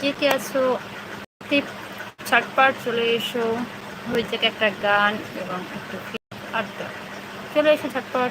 কে কে আছো? টিপ ছটপাট চলে এসো। ওই থেকে একটা গান এবং একটু আড্ডা চলে এসো ছটপট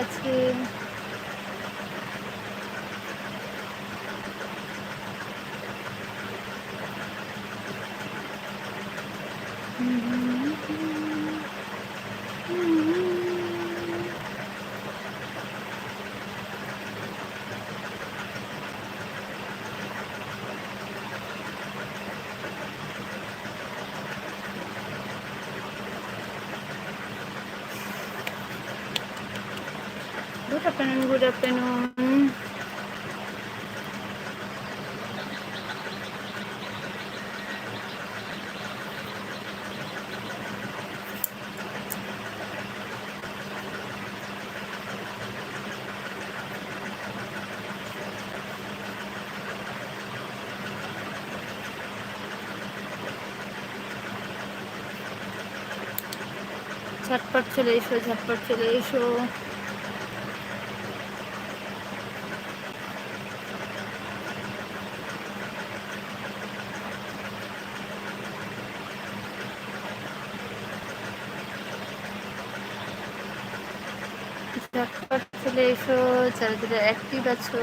আছে Good afternoon, good afternoon. ঝটপট চলে এসো ঝটপট চলে এসো ঝটপট চলে এসো চারিদিকে অ্যাক্টিভ আছো?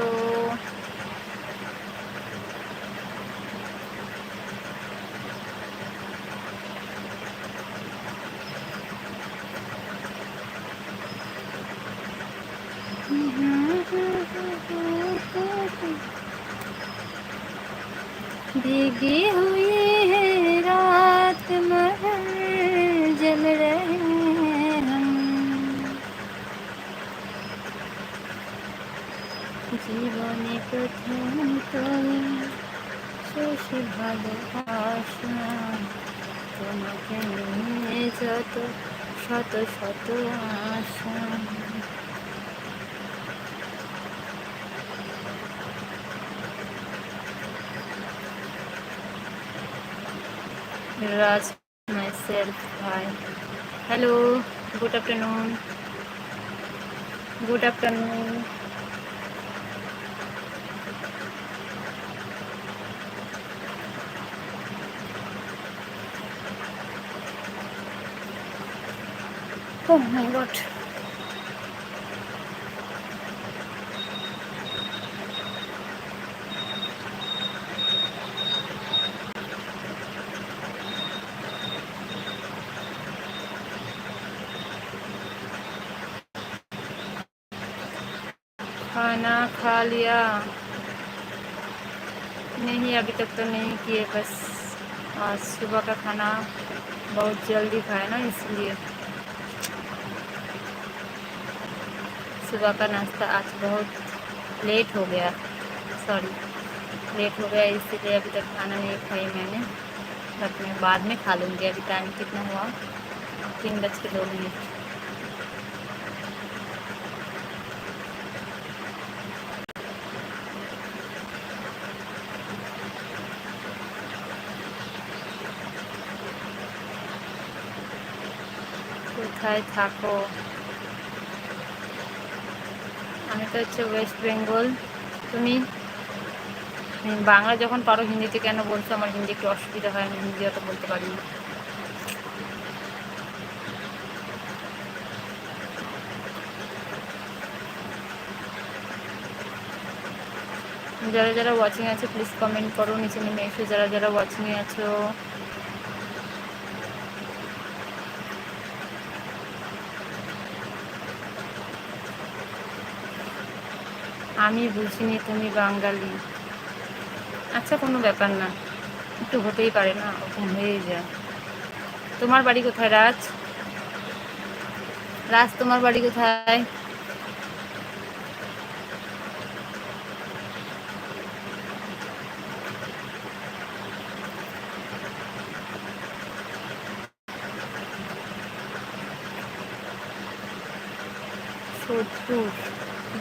Oh my god. खाना खा लिया नहीं, अभी तक तो नहीं किए, बस आज सुबह का खाना बहुत जल्दी खाया ना, इसलिए सुबह का नाश्ता आज बहुत लेट हो गया। सॉरी, लेट हो गया, इसीलिए अभी तक खाना नहीं खाई मैंने। बट मैं बाद में खा लूँगी, अभी टाइम कितना हुआ? तीन बज के दो मिनट। खाए था को তো হচ্ছে ওয়েস্ট বেঙ্গল তুমি বাংলা যখন পারো হিন্দিতে কেন বলছো? আমার হিন্দি একটু অসুবিধা হয়, আমি হিন্দি অত বলতে পারি না। যারা যারা ওয়াচিং আছে প্লিজ কমেন্ট করো। নিচে নেমে এসো। যারা যারা ওয়াচিংয়ে আছো আমি বুঝিনি তুমি বাঙালি। আচ্ছা কোনো ব্যাপার না। একটু হতেই পারে না ওরকম হয়েই যায়। তোমার বাড়ি কোথায়, রাজ? রাজ, তোমার বাড়ি কোথায়?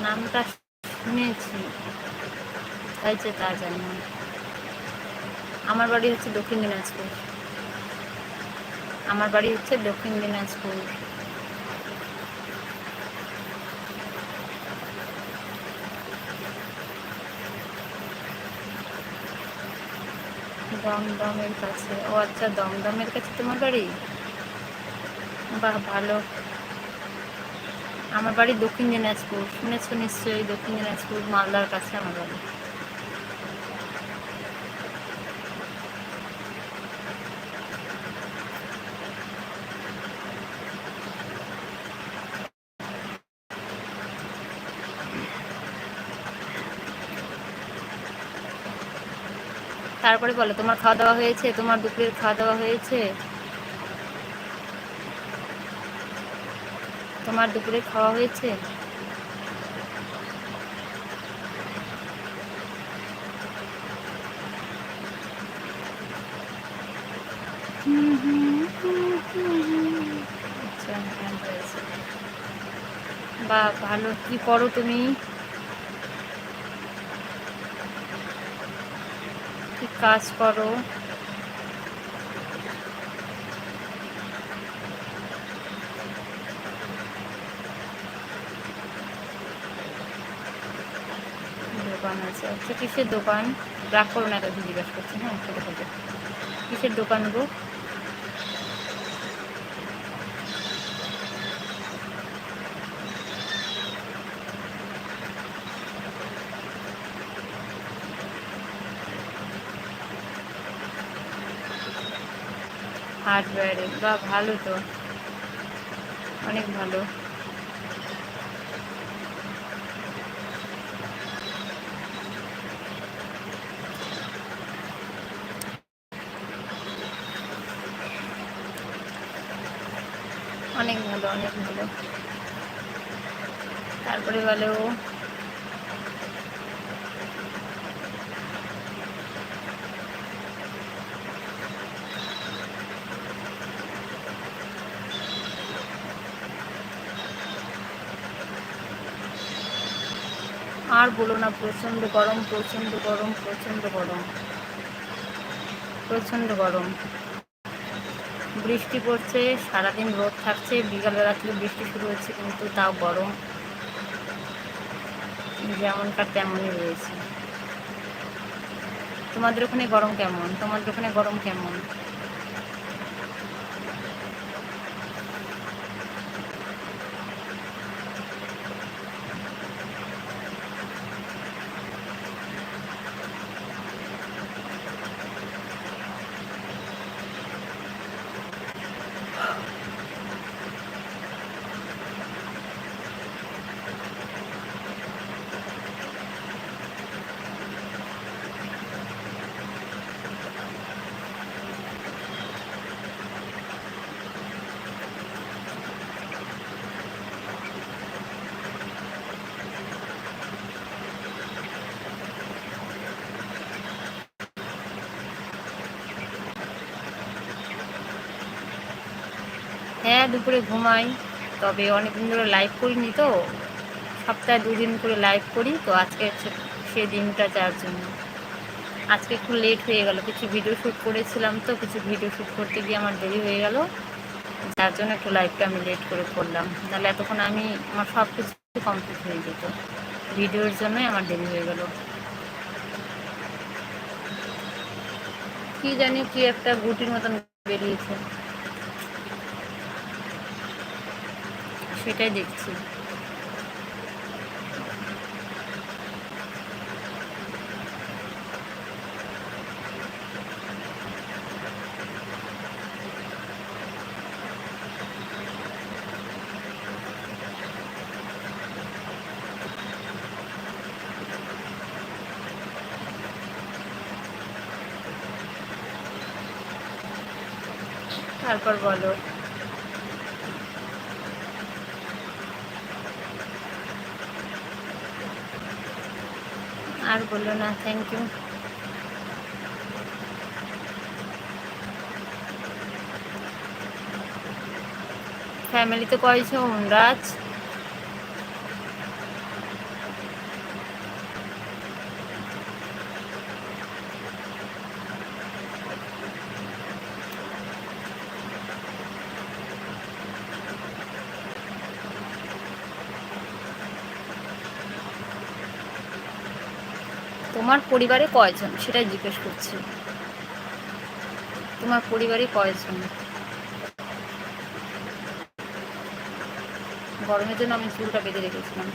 নামটা শুনেছি। তাই যে তা জানি আমার বাড়ি হচ্ছে দক্ষিণ দিনাজপুর। আমার বাড়ি হচ্ছে দক্ষিণ দিনাজপুর। দমদমের কাছে। ও আচ্ছা দমদমের কাছে তোমার বাড়ি? বাহ, ভালো। আমার বাড়ি দক্ষিণ দিনাজপুর। শুনেছো নিশ্চয়ই দক্ষিণ দিনাজপুর, মালদার কাছে আমার বাড়ি। তারপরে বলো, তোমার খাওয়া দাওয়া হয়েছে? তোমার দুপুরের খাওয়া দাওয়া হয়েছে? তোমার দুপুরে খাওয়া হয়েছে? আচ্ছা বা ভালো কি করো তুমি? কি কাজ করো? আচ্ছা কিসের দোকান? রাগ করো না এত জিজ্ঞাসা করছি হ্যাঁ? ছোটো ছোটো কিসের দোকান গো? হার্ডওয়্যারে বা ভালো তো। অনেক ভালো অনেক ভালো অনেক ভালো তারপরে বলে ও আর বলো না, প্রচণ্ড গরম প্রচণ্ড গরম প্রচণ্ড গরম প্রচণ্ড গরম। বৃষ্টি পড়ছে, সারাদিন রোদ থাকছে, বিকালবেলা থেকে বৃষ্টি শুরু হচ্ছে কিন্তু তাও গরম। যেমনকার তেমনই রয়েছে। তোমাদের ওখানে গরম কেমন? তোমাদের ওখানে গরম কেমন? দুপুরে ঘুমাই, তবে অনেকদিন ধরে লাইভ করিনি তো। সপ্তাহে দুদিন করে লাইভ করি, তো আজকে সেই দিনটা যার জন্য। আজকে একটু লেট হয়ে গেল, কিছু ভিডিও শ্যুট করেছিলাম তো, কিছু ভিডিও শ্যুট করতে গিয়ে আমার দেরি হয়ে গেল। যার জন্য একটু লাইভটা আমি লেট করে করলাম। তাহলে এতক্ষণ আমি আমার সব কিছু কমপ্লিট হয়ে যেত। ভিডিওর জন্যই আমার দেরি হয়ে গেল। কি জানি কি একটা গুটির মতন বেরিয়েছে। সেটাই দেখছি। তারপর বলো। আর বলল না থ্যাংক ইউ ফ্যামিলিতে কয়জন রাজ তোমার পরিবারে কয়জন? সেটাই জিজ্ঞেস করছি। তোমার পরিবারে কয়জন? গরমের জন্য আমি চুলটা বেঁধে রেখেছিলাম।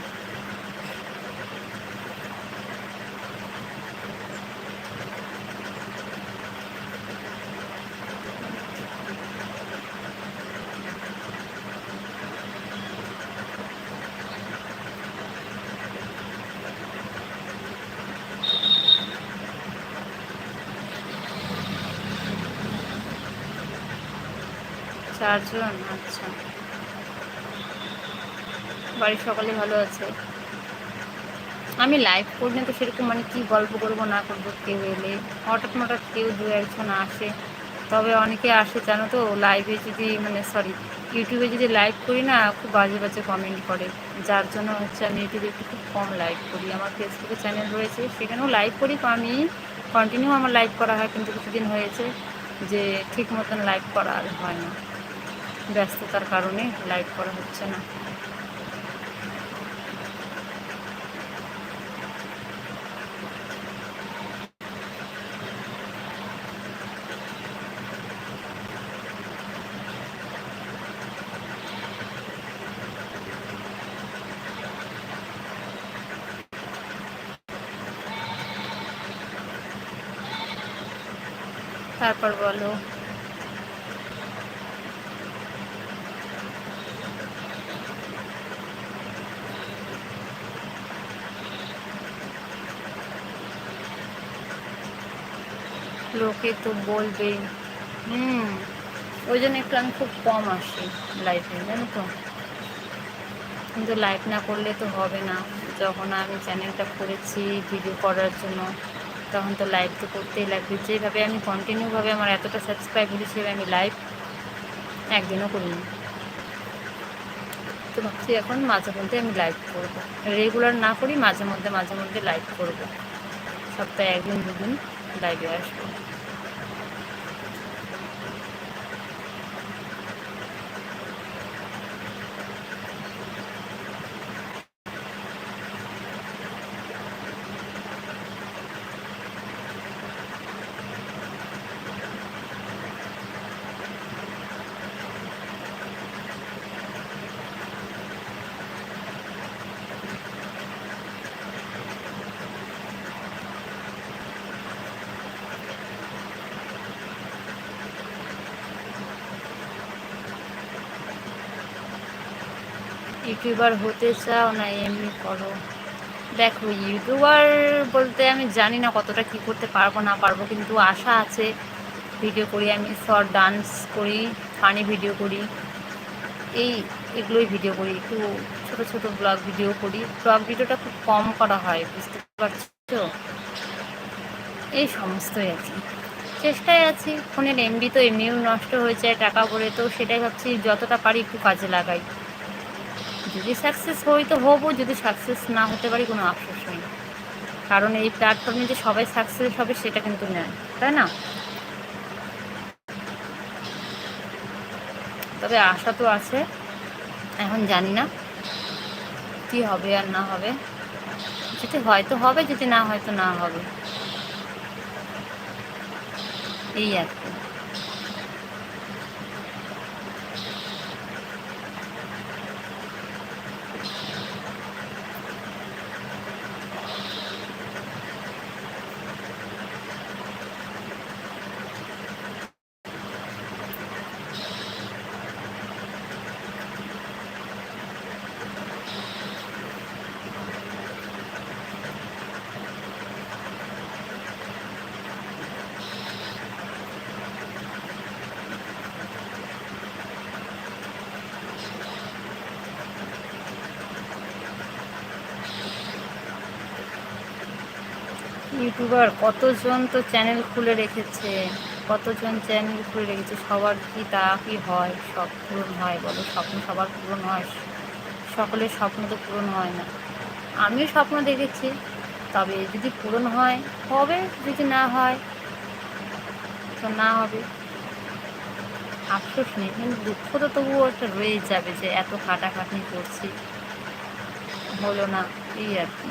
চারজন আচ্ছা। বাড়ির সকলে ভালো আছে? আমি লাইভ করলে তো সেরকম মানে কি গল্প করব, না করব কেউ এলে। হঠাৎ হঠাৎ কেউ দু একজন আসে। তবে অনেকে আসে, জানো তো লাইভে যদি মানে সরি ইউটিউবে যদি লাইভ করি না, খুব বাজে বাজে কমেন্ট করে। যার জন্য হচ্ছে আমি ইউটিউবে একটু খুব কম লাইভ করি। আমার ফেসবুকে চ্যানেল রয়েছে, সেখানেও লাইভ করি তো আমি। কন্টিনিউ আমার লাইভ করা হয়, কিন্তু কিছুদিন হয়েছে যে ঠিক মতন লাইভ করা আর হয় না। ব্যস্ততার কারণে লাইভ করা হচ্ছে না। তারপর বলো। লোকে তো বলবে। হুম, ওই জন্য একটু আমি খুব কম আসি লাইফে জানো তো? কিন্তু লাইভ না করলে তো হবে না। যখন আমি চ্যানেলটা করেছি ভিডিও করার জন্য, তখন তো লাইভ তো করতেই লাগবে। যেভাবে আমি কন্টিনিউভাবে আমার এতটা সাবস্ক্রাইব হয়েছে, সেভাবে আমি লাইভ একদিনও করিনি। তো ভাবছি এখন মাঝে মধ্যে আমি লাইভ করব। রেগুলার না করি, মাঝে মধ্যে মাঝে মধ্যে লাইভ করব। সপ্তাহে একদিন, দুদিন লাইভে আসব। ইউটিউবার হতে চাও না এমনি করো। দেখো, ইউটিউবার বলতে আমি জানি না কতটা কি করতে পারব, না পারব, কিন্তু আশা আছে। ভিডিও করি, আমি শর্ট ডান্স করি, ফানি ভিডিও করি। এই এগুলোই ভিডিও করি, একটু ছোট ছোট ব্লগ ভিডিও করি। ব্লগ ভিডিওটা খুব কম করা হয়, বুঝতে পারছ? এই সমস্তই আছে। চেষ্টায় আছি, ফোনের এমবি তো এমনিও নষ্ট হয়ে যায় টাকা পড়ে তো সেটাই ভাবছি, যতটা পারি একটু কাজে লাগাই। যদি সাকসেস হই তো হব, যদি সাকসেস না হতে পারি কোনো আফসোস নেই। কারণ এই প্ল্যাটফর্মে যে সবাই সাকসেস হবে সেটা কিন্তু নেয় তাই না? তবে আশা তো আছে, এখন জানি না কি হবে আর না হবে। যদি হয়তো হবে, যদি না হয়তো না হবে। এই আর কি। ইউটিউবার, কতজন তো চ্যানেল খুলে রেখেছে? কতজন চ্যানেল খুলে রেখেছে? সবার কি তা কি হয়? সব পূরণ হয় বলো? স্বপ্ন সবার পূরণ হয়। সকলের স্বপ্ন তো পূরণ হয় না। আমিও স্বপ্ন দেখেছি। তবে যদি পূরণ হয়, হবে। যদি না হয়, তো না হবে। আফসোস নেই। কিন্তু দুঃখ তো তবুও একটা রয়ে যাবে যে এত খাটাখাটনি করছি। হলো না, এই আর কি।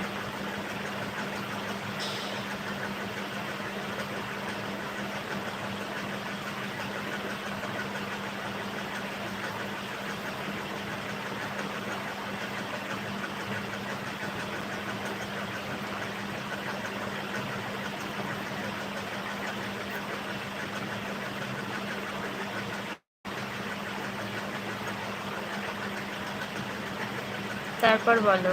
তারপর বলো।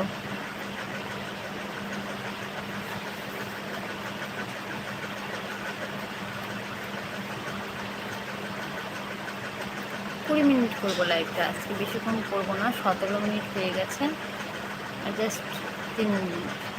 কুড়ি মিনিট করব লাইভটা আজকে বেশিক্ষণ করব না, সতেরো মিনিট হয়ে গেছে। জাস্ট তিন মিনিট।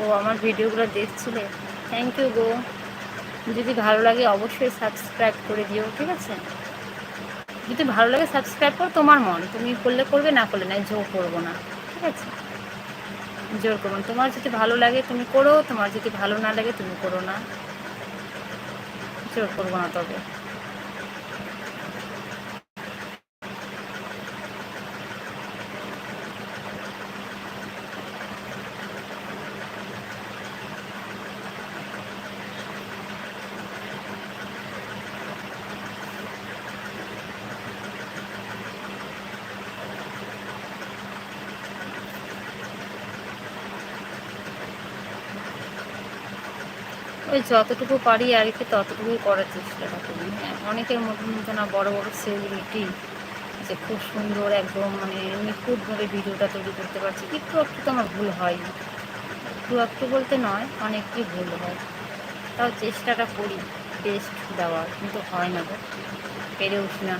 ও আমার ভিডিওগুলো দেখছিলে? থ্যাংক ইউ গো। যদি ভালো লাগে অবশ্যই সাবস্ক্রাইব করে দিও, ঠিক আছে? যদি ভালো লাগে সাবস্ক্রাইব করো তোমার মন, তুমি করলে করবে, না করলে না, জোর করব না, ঠিক আছে? জোর করব তোমার যদি ভালো লাগে তুমি করো, তোমার যদি ভালো না লাগে তুমি করো না। জোর করব না তবে। যতটুকু পারি আর কি ততটুকুই করার চেষ্টাটা করি হ্যাঁ অনেকের মতন মতো না বড়ো বড়ো সেলিব্রিটি যে খুব সুন্দর একদম মানে নিখুঁতভাবে ভিডিওটা তৈরি করতে পারছি, একটু একটু তো আমার ভুল হয়। একটু একটু বলতে নয় অনেকই ভুল হয়। তাও চেষ্টাটা করি বেস্ট দেওয়ার, কিন্তু হয় না গো। পেরে উঠি না।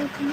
Mm-hmm.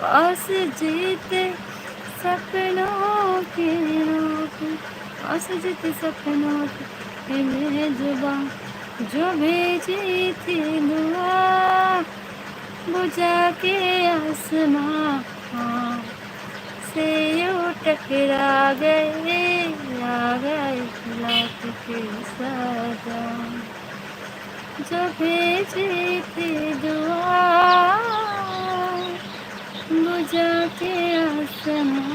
पास जीते सपनों के रोके पास जीते सपनों के मैं जुबा जो भेजी थी दुआ बुझा के आसमां से यूं टकरा गए आ गए रात के सजा जो भेजी थी दुआ বুঝাতে আসে না।